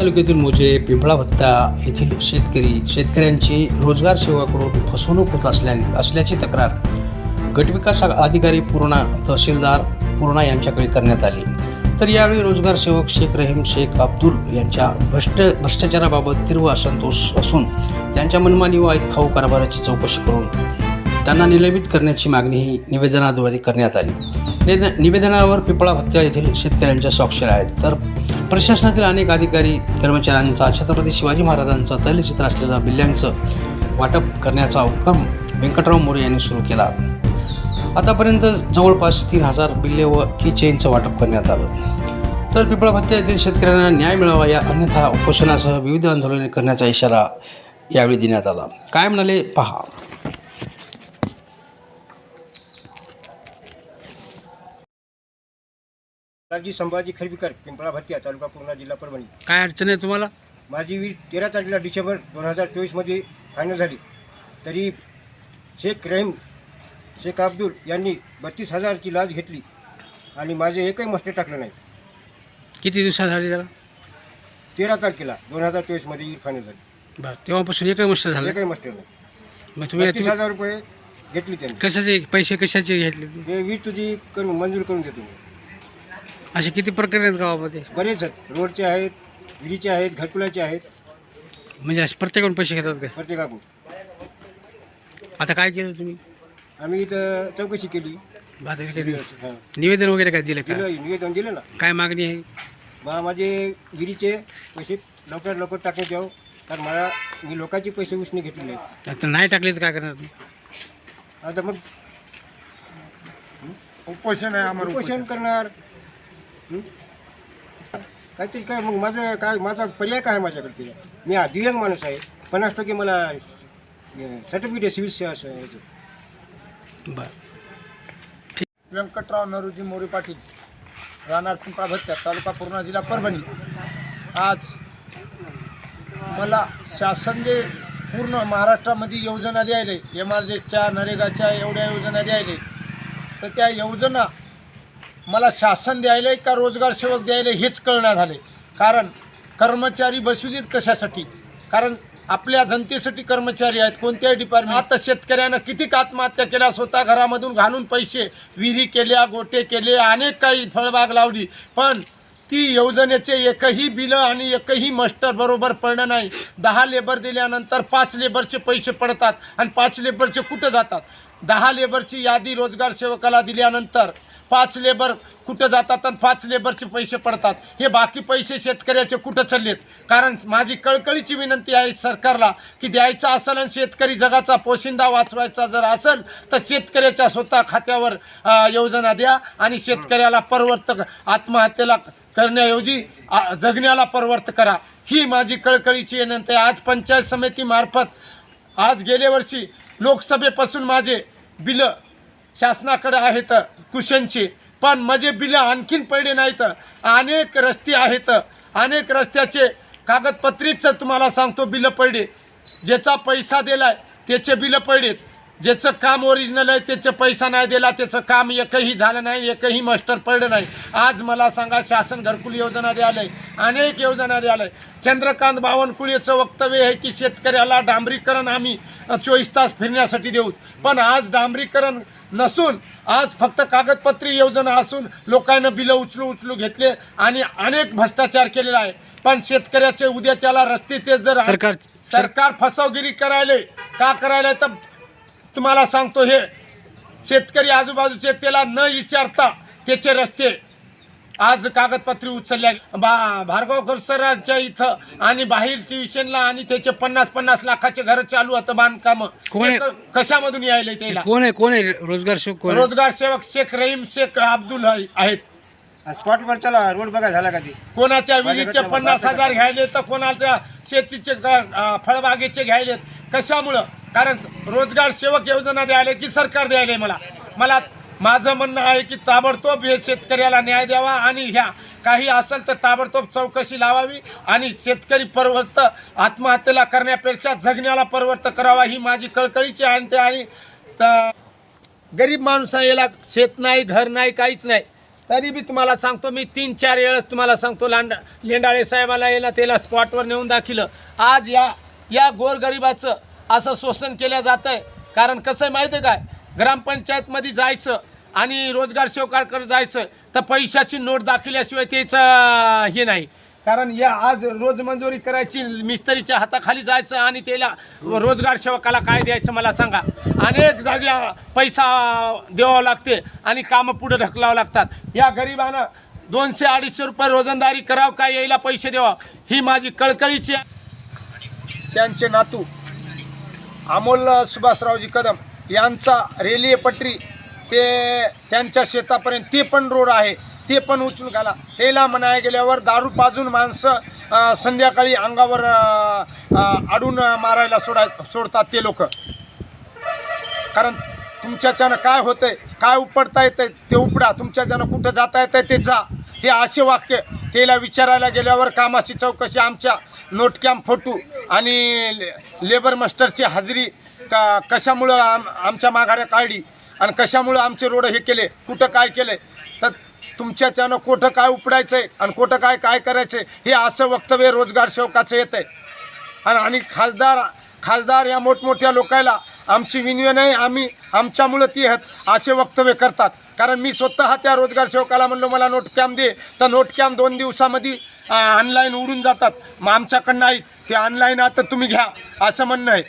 तालुक्यातील मोजे पिंपळा भत्ता येथील शेतकरी शेतकऱ्यांची रोजगार सेवा करून फसवणूक होत असल्या असल्याची तक्रार. गटविकास अधिकारी पूर्णा तहसीलदार पूर्णा यांच्याकडे करण्यात आली. तर यावेळी रोजगार सेवक शेख रहीम शेख अब्दुल यांच्या भ्रष्ट भ्रष्टाचाराबाबत तीव्र असंतोष असून त्यांच्या मनमानी व ऐत खाऊ कारभाराची चौकशी करून त्यांना निलंबित करण्याची मागणीही निवेदनाद्वारे करण्यात आली. निवेदनावर पिपळा भत्त्या येथील शेतकऱ्यांच्या स्वाक्षर आहेत. तर प्रशासनातील अनेक अधिकारी कर्मचाऱ्यांचा छत्रपती शिवाजी महाराजांचं तैलचित्र असलेलं बिल्ल्यांचं वाटप करण्याचा उपक्रम व्यंकटराव मोरे यांनी सुरू केला. आतापर्यंत जवळपास तीन हजार बिल्ले व की चेनचं वाटप करण्यात आलं. तर पिपळा भत्त्या येथील शेतकऱ्यांना न्याय मिळावा या अन्यथा उपोषणासह विविध आंदोलने करण्याचा इशारा यावेळी देण्यात आला. काय म्हणाले? पहा. राजी संभाजी खरबीकर पिंपळा भत्या तालुका पूर्णा जिल्हा परभणी. काय अडचण आहे तुम्हाला? माझी वीज तेरा तारखेला डिसेंबर दोन हजार चोवीसमध्ये फायनल झाली. तरी शेख रहीम शेख अब्दुल यांनी बत्तीस हजारची लाच घेतली आणि माझे एकही मस्टर टाकलं नाही. किती दिवसात झाली त्याला? तेरा तारखेला दोन हजार चोवीसमध्ये वीज फायनल झाली. बरं तेव्हापासून एकही वर्ष झालं एकही मस्टर नाही. मग तुम्ही बत्तीस तुम्ही हजार रुपये घेतली त्यांनी. कशाचे पैसे कशाचे घेतले? ते वीज तुझी करून मंजूर करून देतो मी. असे किती प्रकार आहेत गावामध्ये? बरेच आहेत. रोडचे आहेत विहिरीचे आहेत घरकुलाचे आहेत. म्हणजे असे प्रत्येकाकडून पैसे घेतात का? प्रत्येकाकडून. आता काय केलं तुम्ही? आम्ही इथं चौकशी केली. बाहेर केली. हां. निवेदन वगैरे काय दिलं का? दिलं निवेदन दिलं ना. काय मागणी आहे? बा माझे विहिरीचे पैसे लवकर लवकर टाकण्यात यावं. कारण मला मी लोकांचे पैसे उसने घेतलेले आहेत. आता नाही टाकले तर काय करणार तुम्ही? आता मग उपोषण आहे आम्हाला उपोषण. करणार? काहीतरी काय मग माझं काय माझा पर्याय काय आहे माझ्याकडे ते मी हा दिव्यांग माणूस आहे. पन्नास टक्के मला सर्टिफिकेट आहे सिव्हिल याचं. बरं. व्यंकटराव नरुजी मोरे पाटील राहणार पिंपळा भत्त्या तालुका पूर्णा जिल्हा परभणी. आज मला शासन जे पूर्ण महाराष्ट्रामध्ये योजना द्यायले एम आर जेच्या नरेगाच्या एवढ्या योजना द्यायले. तर त्या योजना मला शासन द्यायले का रोजगार सेवक द्यायला हेच कळणार झाले कारण कर्मचारी बसविलीत कशासाठी? कारण आपल्या जनतेसाठी कर्मचारी आहेत कोणत्याही डिपार्टमेंट आता शेतकऱ्यानं किती आत्महत्या केल्या स्वतः घरामधून घालून पैसे विहिरी केल्या गोटे केले अनेक काही फळबाग लावली. पण ती योजनेचे एकही बिलं आणि एकही मास्टर बरोबर पडणं नाही. दहा लेबर दिल्यानंतर पाच लेबरचे पैसे पडतात आणि पाच लेबरचे कुठं जातात? दहा लेबरची यादी रोजगार सेवकाला दिल्यानंतर पाच लेबर कुठं जातात आणि पाच लेबरचे पैसे पडतात. हे बाकी पैसे शेतकऱ्याचे कुठं चाललेत? कारण माझी कळकळीची विनंती आहे सरकारला की द्यायचं असेल आणि शेतकरी जगाचा पोशिंदा वाचवायचा जर असेल तर शेतकऱ्याच्या स्वतः खात्यावर योजना द्या आणि शेतकऱ्याला परवर्त आत्महत्येला करण्याऐवजी जगण्याला परवर्त करा. ही माझी कळकळीची विनंती आहे. आज पंचायत समितीमार्फत आज गेल्या वर्षी लोकसभेपासून माझे बिलं शासनाकडे आहेत कुशनचे. पण माझे बिलं आणखीन पडले नाहीत. अनेक रस्ते आहेत. अनेक रस्त्याचे कागदपत्रीच तुम्हाला सांगतो बिलं पडले. ज्याचा पैसा दिलाय त्याचे बिलं पडलेत. ज्याचं काम ओरिजिनल आहे त्याचं पैसा नाही दिला त्याचं काम एकही झालं नाही एकही मास्टर पडलं नाही. आज मला सांगा शासन घरकुल योजना द्यायलंय. अनेक योजना द्यायलंय. चंद्रकांत बावनकुळेचं वक्तव्य आहे की शेतकऱ्याला डांबरीकरण आम्ही चोवीस तास फिरण्यासाठी देऊ. पण आज डांबरीकरण नसून आज फक्त कागदपत्री योजना असून लोकांना बिलं उचलू उचलू घेतले आणि अनेक भ्रष्टाचार केलेला आहे. पण शेतकऱ्याचे उद्याच्याला रस्ते ते जर सरकार- सरकार फसवगिरी करायले का करायला तर तुम्हाला सांगतो हे शेतकरी आजूबाजूचे त्याला न विचारता त्याचे रस्ते आज कागदपत्री उचलल्या. बा भार्गव सरांच्या इथं आणि बाहेर ट्युशनला आणि त्याचे पन्नास पन्नास लाखाचे घर चालू होतं बांधकाम. कोण आहे? कशामधून यायले त्याला? कोण आहे? कोण आहे? रोजगार शोक कोण आहे? रोजगार सेवक शेख रहीम शेख अब्दुल आहे- आहेत. स्पॉटवर चला रोड बघा झाला का ते? कोणाच्या विहिरीचे पन्नास हजार घ्यायले तर कोणाच्या शेतीचे ग- अं, फळबागेचे घ्यायलेत? कशामुळं? कारण रोजगार सेवक योजना द्यायला की सरकार द्यायला मला? मला माझं म्हणणं आहे की ताबडतोब हे शेतकऱ्याला न्याय द्यावा आणि ह्या काही असेल तर ताबडतोब चौकशी लावावी आणि शेतकरी परवर्त आत्महत्येला करण्यापेक्षा जगण्याला परवर्त करावा ही माझी कळकळीची आणते आणि त- गरीब माणूस आहे याला शेत नाही घर नाही काहीच नाही. तरी बी तुम्हाला सांगतो मी तीन चार वेळेस तुम्हाला सांगतो लांड लेंडाळे साहेबाला याला त्याला स्पॉटवर नेऊन दाखिलं. आज या या गोरगरिबाचं असं शोषण केलं जातं आहे कारण कसं आहे माहिती आहे काय? ग्रामपंचायतमध्ये जायचं आणि रोजगार सेवकाकडे जायचं तर पैशाची नोट दाखवल्याशिवाय त्याचं हे नाही. कारण या आज रोज मंजुरी करायची मिस्त्रीच्या हाताखाली जायचं आणि त्याला रोजगार सेवकाला काय द्यायचं मला सांगा. अनेक जागी पैसा द्यावा लागते आणि कामं पुढे ढकलावं लागतात. या गरिबानं दोनशे अडीचशे रुपये रोजंदारी करावं काय यायला पैसे द्यावा? ही माझी कळकळीची त्यांचे नातू अमोल सुभाषरावजी कदम यांचा रेल्वे पटरी ते त्यांच्या शेतापर्यंत ते पण रोड आहे ते पण उचलून घाला. त्याला म्हणायला गेल्यावर दारू पाजून माणसं संध्याकाळी अंगावर आडून मारायला सोडा सोडतात ते लोक. कारण तुमच्याच्यानं काय होतंय काय उपडता येतं ते उपडा. तुमच्याच्यानं कुठं जाता येतं ते जा. हे असे वाक्य त्याला विचारायला गेल्यावर कामाची चौकशी आमच्या नोटकॅम्प फोटो आणि ले- लेबर मास्टरची हजेरी का कशामुळं आम आमच्या माघाऱ्या काढली? आणि कशामुळं आमचे रोड हे केले? कुठं काय केले? तर तुमच्याच्यानं कुठं काय उपडायचं आहे आणि कुठं काय काय करायचं आहे हे असं वक्तव्य रोजगार सेवकाचं येतं आहे. आणि आणि खासदार खासदार या मोठमोठ्या लोकायला आमची विनवण नाही आम्ही आमच्यामुळं ती आहेत असे वक्तव्य करतात. कारण मी स्वतः त्या रोजगार सेवकाला म्हणलो मला नोट कॅम्प दे. तर नोट कॅम्प दोन दिवसामध्ये ऑनलाईन उडून जातात. मग आमच्याकडनं आहेत. ते ऑनलाईन आता तुम्ही घ्या असं म्हणणं आहे.